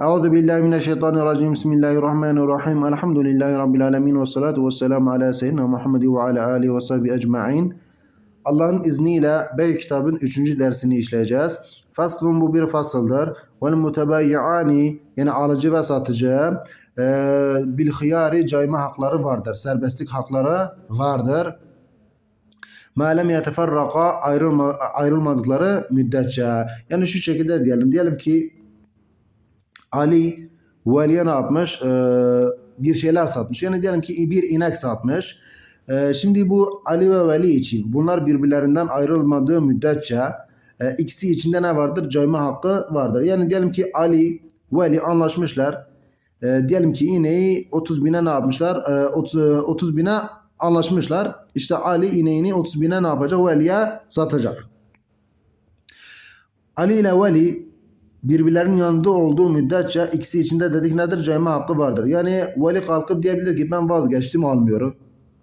Euzu billahi mineşşeytanirracim. Bismillahirrahmanirrahim. Elhamdülillahi rabbil alamin ve salatu vesselamü ala seyyidina Muhammed ve ala alihi ve sahbihi ecmaîn. Allah'ın izniyle Bey kitabın 3. dersini işleyeceğiz. Faslun bu bir fasıldır. Vel mutebayyani yani alıcı ve satıcı e, bil hıyari cayma hakları vardır. Serbestlik hakları vardır. Ma lem yeteferraka ayrılma, ayrılmadıkları müddetçe. Yani şu şekilde diyelim. Diyelim ki Ali Veli'ye ne yapmış? Ee, bir şeyler satmış. Yani diyelim ki bir inek satmış. Ee, şimdi bu Ali ve Veli için bunlar birbirlerinden ayrılmadığı müddetçe e, ikisi içinde ne vardır? Cayma hakkı vardır. Yani diyelim ki Ali Veli anlaşmışlar. E, diyelim ki ineği 30 bine ne yapmışlar? E, 30, 30 bine anlaşmışlar. İşte Ali ineğini 30 bine ne yapacak? Veli'ye satacak. Ali ile Veli birbirlerinin yanında olduğu müddetçe ikisi içinde dedik nedir? Cayma hakkı vardır. Yani Veli kalkıp diyebilir ki ben vazgeçtim almıyorum.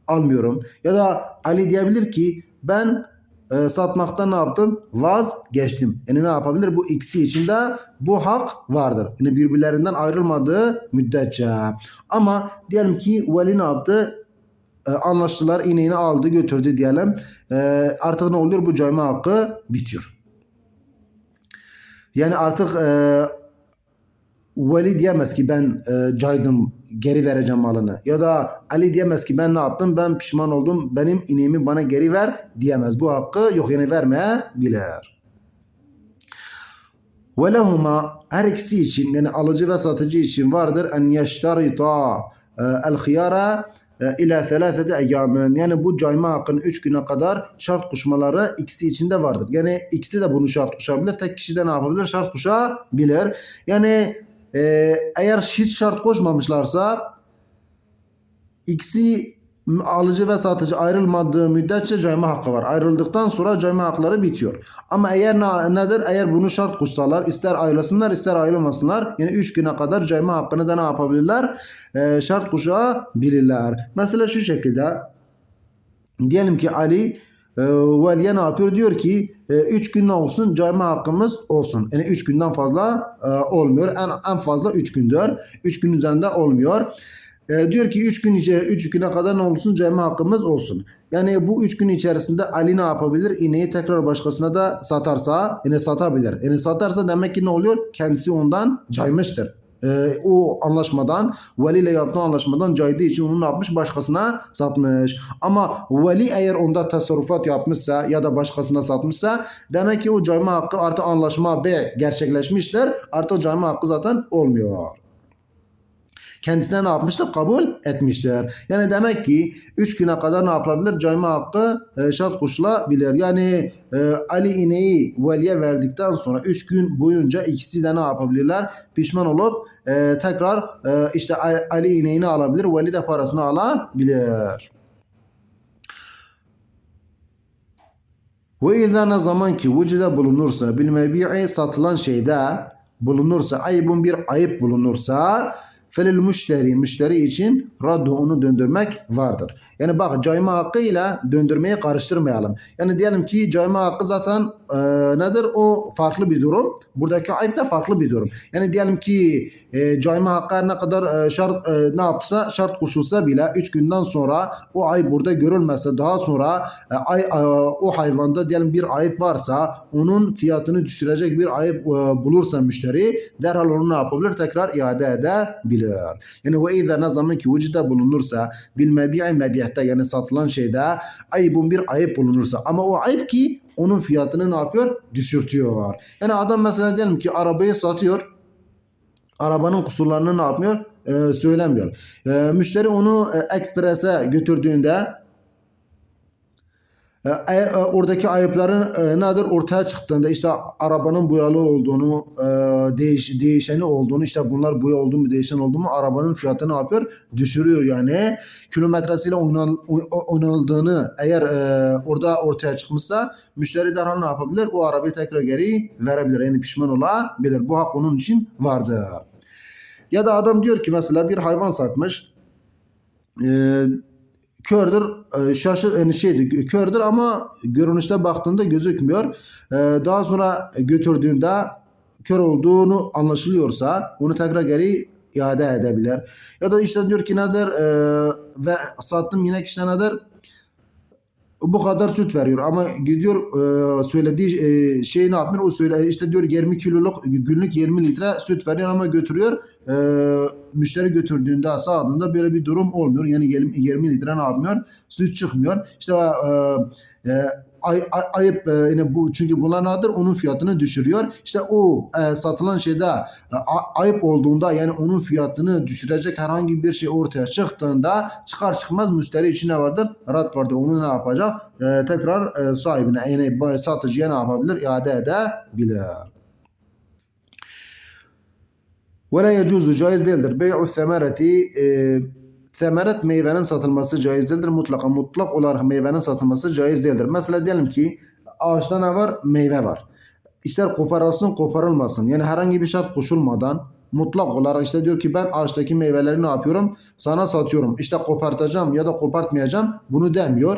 Almıyorum. Ya da Ali diyebilir ki ben e, satmaktan ne yaptım? Vazgeçtim. Yani ne yapabilir? Bu ikisi içinde bu hak vardır. Yani birbirlerinden ayrılmadığı müddetçe. Ama diyelim ki Veli ne yaptı? E, anlaştılar. ineğini aldı götürdü diyelim. E, artık ne oluyor? Bu cayma hakkı bitiyor. Yani artık e, Veli diyemez ki ben e, caydım geri vereceğim malını. Ya da Ali diyemez ki ben ne yaptım ben pişman oldum benim ineğimi bana geri ver diyemez. Bu hakkı yok yani vermeyebilir. Ve lehuma her ikisi için yani alıcı ve satıcı için vardır en yeştarita e, el khiyara e, ila thalathete eyyamın. Yani bu cayma hakkının 3 güne kadar şart koşmaları ikisi içinde vardır. Yani ikisi de bunu şart koşabilir. Tek kişi de ne yapabilir? Şart koşabilir. Yani e, eğer hiç şart koşmamışlarsa ikisi alıcı ve satıcı ayrılmadığı müddetçe cayma hakkı var. Ayrıldıktan sonra cayma hakları bitiyor. Ama eğer ne, nedir? Eğer bunu şart koşsalar ister ayrılsınlar ister ayrılmasınlar. Yani 3 güne kadar cayma hakkını da ne yapabilirler? Ee, şart koşabilirler. Mesela şu şekilde diyelim ki Ali e, Veliye ne yapıyor? Diyor ki 3 e, gün olsun? Cayma hakkımız olsun. Yani 3 günden fazla e, olmuyor. En, en fazla 3 gündür. 3 gün üzerinde olmuyor. E, diyor ki 3 gün içe 3 güne kadar ne olsun cayma hakkımız olsun. Yani bu 3 gün içerisinde Ali ne yapabilir? İneği tekrar başkasına da satarsa yine satabilir. Yani satarsa demek ki ne oluyor? Kendisi ondan caymıştır. Ee, o anlaşmadan Veli ile yaptığı anlaşmadan caydığı için onu ne yapmış? Başkasına satmış. Ama Veli eğer onda tasarrufat yapmışsa ya da başkasına satmışsa demek ki o cayma hakkı artık anlaşma B gerçekleşmiştir. Artık cayma hakkı zaten olmuyor kendisine ne yapmıştır? Kabul etmiştir. Yani demek ki 3 güne kadar ne yapılabilir? Cayma hakkı e, şart koşulabilir. Yani e, Ali ineği veliye verdikten sonra 3 gün boyunca ikisi de ne yapabilirler? Pişman olup e, tekrar e, işte Ali ineğini alabilir. Veli de parasını alabilir. Ve izâ ne zaman ki vücuda bulunursa bil mebi'i satılan şeyde bulunursa ayıbın bir ayıp bulunursa felil müşteri müşteri için raddu onu döndürmek vardır. Yani bak cayma hakkıyla döndürmeyi karıştırmayalım. Yani diyelim ki cayma hakkı zaten e, nedir? O farklı bir durum. Buradaki ayıp da farklı bir durum. Yani diyelim ki e, cayma hakkı ne kadar e, şart e, ne yapsa şart koşulsa bile 3 günden sonra o ayıp burada görülmezse daha sonra e, ay, e, o hayvanda diyelim bir ayıp varsa onun fiyatını düşürecek bir ayıp e, bulursa müşteri derhal onu ne yapabilir? Tekrar iade edebilir. Yani ve izâ ne zaman ki vücuda bulunursa bil mebi'i mebi'te yani satılan şeyde ayıbın bir ayıp bulunursa ama o ayıp ki onun fiyatını ne yapıyor? Düşürtüyor. Yani adam mesela diyelim ki arabayı satıyor. Arabanın kusurlarını ne yapmıyor? Ee, söylemiyor. Ee, müşteri onu e, eksprese götürdüğünde eğer e, oradaki ayıpların e, nedir ortaya çıktığında işte arabanın boyalı olduğunu, e, değiş, değişeni olduğunu, işte bunlar boya oldu mu, değişen oldu mu arabanın fiyatını yapıyor? Düşürüyor yani. Kilometresiyle oynal, oynanıldığını eğer orada ortaya çıkmışsa müşteri derhal ne yapabilir? O arabayı tekrar geri verebilir. Yani pişman olabilir. Bu hak onun için vardır. Ya da adam diyor ki mesela bir hayvan satmış. Eee kördür, e, şaşı şeydi, kördür ama görünüşte baktığında gözükmüyor. E, daha sonra götürdüğünde kör olduğunu anlaşılıyorsa onu tekrar geri iade edebilir. Ya da işte diyor ki nedir e, ve sattım yine işte nedir bu kadar süt veriyor. Ama gidiyor e, söylediği e, şey ne yapıyor? O söyle işte diyor 20 kiloluk günlük 20 litre süt veriyor ama götürüyor. E, müşteri götürdüğünde sağladığında böyle bir durum olmuyor. Yani 20, 20 litre ne yapmıyor? Süt çıkmıyor. İşte e, e, ay, ay, ayıp e, yine bu çünkü bunlar nedir onun fiyatını düşürüyor işte o e, satılan şeyde e, ayıp olduğunda yani onun fiyatını düşürecek herhangi bir şey ortaya çıktığında çıkar çıkmaz müşteri için ne vardır? Rad vardır. Onu ne yapacak? E, tekrar e, sahibine yani satıcıya ne yapabilir? İade edebilir. La yecuzu caiz değildir. Bey'u semereti e, semeret meyvenin satılması caiz değildir. Mutlaka mutlak olarak meyvenin satılması caiz değildir. Mesela diyelim ki ağaçta ne var? Meyve var. İşler koparılsın koparılmasın. Yani herhangi bir şart koşulmadan mutlak olarak işte diyor ki ben ağaçtaki meyveleri ne yapıyorum? Sana satıyorum. İşte kopartacağım ya da kopartmayacağım. Bunu demiyor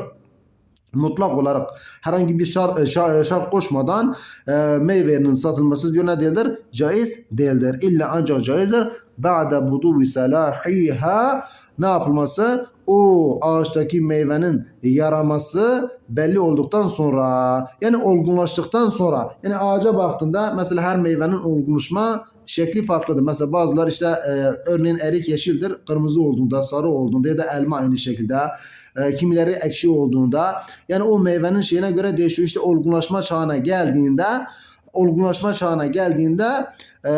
mutlak olarak herhangi bir şart, e, şart, şart koşmadan e, meyvenin satılması diyor ne değildir? Caiz değildir. İlla ancak caizdir. Ba'de buduvi salahiha ne yapılması? O ağaçtaki meyvenin yaraması belli olduktan sonra yani olgunlaştıktan sonra yani ağaca baktığında mesela her meyvenin olgunlaşma şekli farklıdır. Mesela bazılar işte e, örneğin erik yeşildir. Kırmızı olduğunda, sarı olduğunda ya da elma aynı şekilde. E, kimileri ekşi olduğunda yani o meyvenin şeyine göre değişiyor. İşte olgunlaşma çağına geldiğinde olgunlaşma çağına geldiğinde e,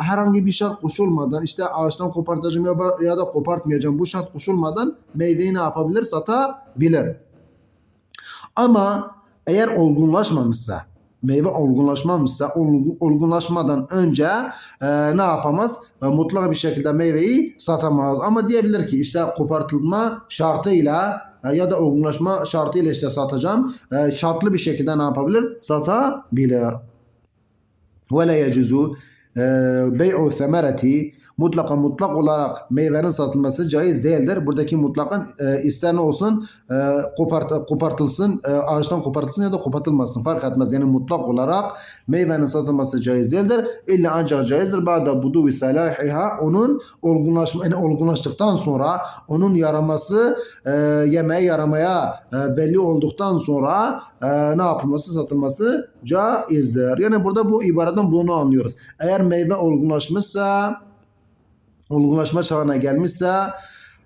herhangi bir şart koşulmadan işte ağaçtan kopartacağım ya, ya da kopartmayacağım bu şart koşulmadan meyveyi ne yapabilir? Satabilir. Ama eğer olgunlaşmamışsa meyve olgunlaşmamışsa olgun- olgunlaşmadan önce e, ne yapamaz? E, mutlak bir şekilde meyveyi satamaz. Ama diyebilir ki işte kopartılma şartıyla e, ya da olgunlaşma şartıyla işte satacağım. E, şartlı bir şekilde ne yapabilir? Satabilir. ولا يجوز e, bey'u semereti mutlaka mutlak olarak meyvenin satılması caiz değildir. Buradaki mutlakın e, ister ne olsun e, kopart, kopartılsın e, ağaçtan kopartılsın ya da kopartılmasın fark etmez. Yani mutlak olarak meyvenin satılması caiz değildir. İlla ancak caizdir. Ba'da budu ve salahiha onun olgunlaşma yani olgunlaştıktan sonra onun yaraması e, yemeğe yaramaya e, belli olduktan sonra e, ne yapılması satılması caizdir. Yani burada bu ibaretten bunu anlıyoruz. Eğer meyve olgunlaşmışsa olgunlaşma çağına gelmişse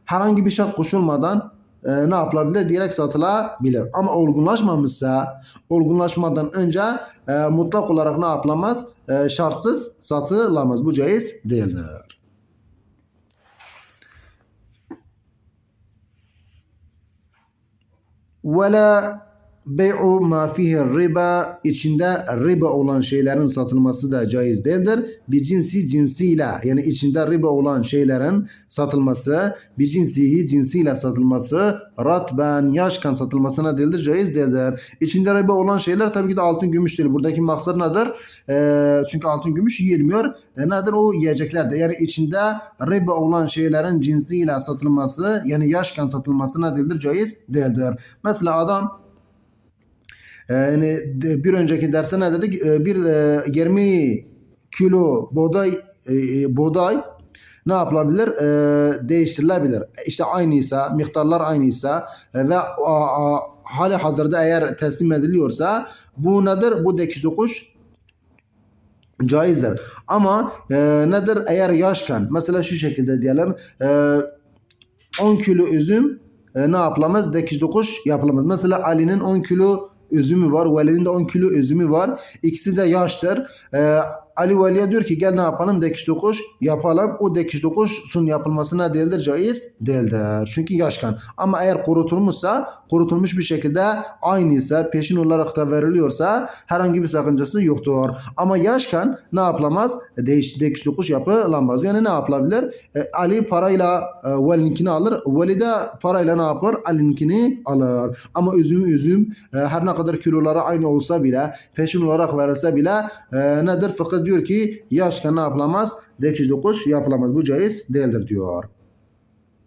herhangi bir şart koşulmadan e, ne yapılabilir? Direkt satılabilir. Ama olgunlaşmamışsa olgunlaşmadan önce e, mutlak olarak ne yapılamaz? E, şartsız satılamaz. Bu caiz değildir. La bey'u ma fihi riba içinde riba olan şeylerin satılması da caiz değildir. Bir cinsi cinsiyle yani içinde riba olan şeylerin satılması bir cinsihi cinsiyle satılması ratben yaşkan satılmasına değildir caiz değildir. İçinde riba olan şeyler tabii ki de altın gümüş değil. Buradaki maksat nedir? Ee, çünkü altın gümüş yiyilmiyor. E, nedir o yiyecekler de. Yani içinde riba olan şeylerin cinsiyle satılması yani yaşkan satılması ne değildir? Caiz değildir. Mesela adam yani de- bir önceki derste ne dedik? Ee, Bir e, 20 kilo buğday e, e, buğday ne yapılabilir? Ee, değiştirilebilir. İşte aynıysa, miktarlar aynıysa e, ve hali hazırda eğer teslim ediliyorsa bu nedir? Bu dikiş dokuş caizdir. Ama e, nedir? Eğer yaşken mesela şu şekilde diyelim e, 10 kilo üzüm e, ne yapılamaz? Dikiş dokuş yapılamaz. Mesela Ali'nin 10 kilo üzümü var. Veli'nin de 10 kilo üzümü var. İkisi de yaştır. E, Ali Veli'ye diyor ki gel ne yapalım? Dikiş dokuş yapalım. O dikiş dokuşun yapılmasına değildir. Caiz değildir. Çünkü yaşkan. Ama eğer kurutulmuşsa kurutulmuş bir şekilde aynıysa peşin olarak da veriliyorsa herhangi bir sakıncası yoktur. Ama yaşken ne yapılamaz? Değiş, dikiş dokuş yapılamaz. Yani ne yapılabilir? E, Ali parayla e, Veli'ninkini alır. Veli de parayla ne yapar? Ali'ninkini alır. Ama üzümü üzüm e, her ne kadar kiloları aynı olsa bile peşin olarak verilse bile e, nedir? Fakat diyor ki yaşken ne yapılamaz? Dikiş dokuş yapılamaz. Bu caiz değildir diyor.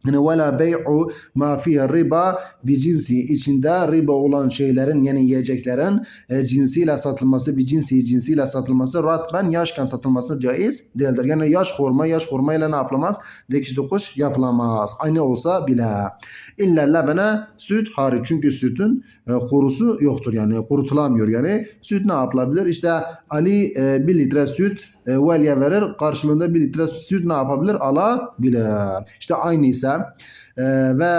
Yani vela bey'u ma fiye riba bir cinsi içinde riba olan şeylerin yani yiyeceklerin e, cinsiyle satılması bir cinsi cinsiyle satılması ratben yaşken satılması caiz değildir. Yani yaş hurma yaş hurma ile ne yapılamaz? Dikiş dokuş yapılamaz. Aynı olsa bile. İlla lebene süt hariç. Çünkü sütün e, kurusu yoktur yani kurutulamıyor yani. Süt ne yapılabilir? İşte Ali e, 1 litre süt e, veliye verir. Karşılığında 1 litre süt ne yapabilir? Alabilir. İşte aynı ise e, ve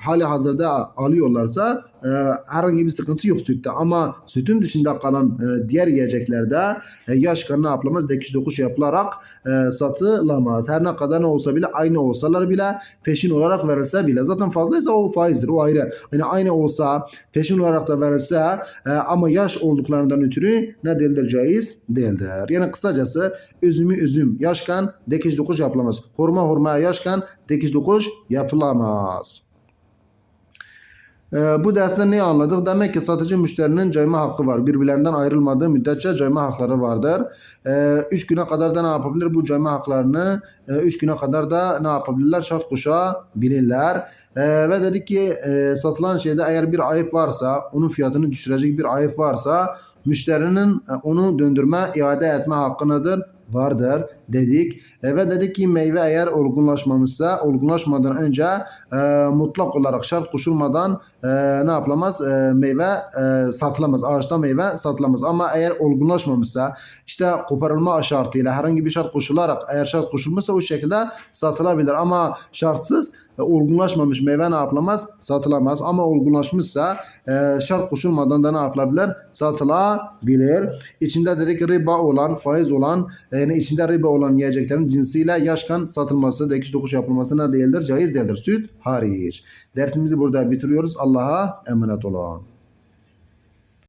hali hazırda alıyorlarsa e, herhangi bir sıkıntı yok sütte. Ama sütün dışında kalan e, diğer yiyeceklerde e, yaşkan ne yapılamaz? Dikiş dokuş yapılarak e, satılamaz. Her ne kadar ne olsa bile aynı olsalar bile peşin olarak verilse bile zaten fazlaysa o faizdir. O ayrı. Yani aynı olsa peşin olarak da verilse e, ama yaş olduklarından ötürü ne değildir? Caiz değildir. Yani kısacası üzümü üzüm yaşken dikiş dokuş yapılamaz. Hurma hurmaya yaşken dikiş dokuş yapılamaz. Ee, bu derste ne anladık? Demek ki satıcı müşterinin cayma hakkı var. Birbirlerinden ayrılmadığı müddetçe cayma hakları vardır. 3 güne kadar da ne yapabilir? Bu cayma haklarını 3 güne kadar da ne yapabilirler? Şart koşabilirler. Ee, ve dedik ki e, satılan şeyde eğer bir ayıp varsa, onun fiyatını düşürecek bir ayıp varsa müşterinin e, onu döndürme, iade etme hakkınadır vardır dedik. E, ve dedik ki meyve eğer olgunlaşmamışsa olgunlaşmadan önce e, mutlak olarak şart koşulmadan e, ne yapılamaz? E, meyve e, satılamaz. Ağaçta meyve satılamaz. Ama eğer olgunlaşmamışsa işte koparılma şartıyla herhangi bir şart koşularak eğer şart koşulmuşsa o şekilde satılabilir. Ama şartsız e, olgunlaşmamış meyve ne yapılamaz? Satılamaz. Ama olgunlaşmışsa e, şart koşulmadan da ne yapılabilir? Satılabilir. İçinde dedik riba olan, faiz olan e, yani içinde riba olan yiyeceklerin cinsiyle yaşkan satılması, dikiş dokuş yapılması ne değildir? Caiz değildir. Süt hariç. Dersimizi burada bitiriyoruz. Allah'a emanet olun.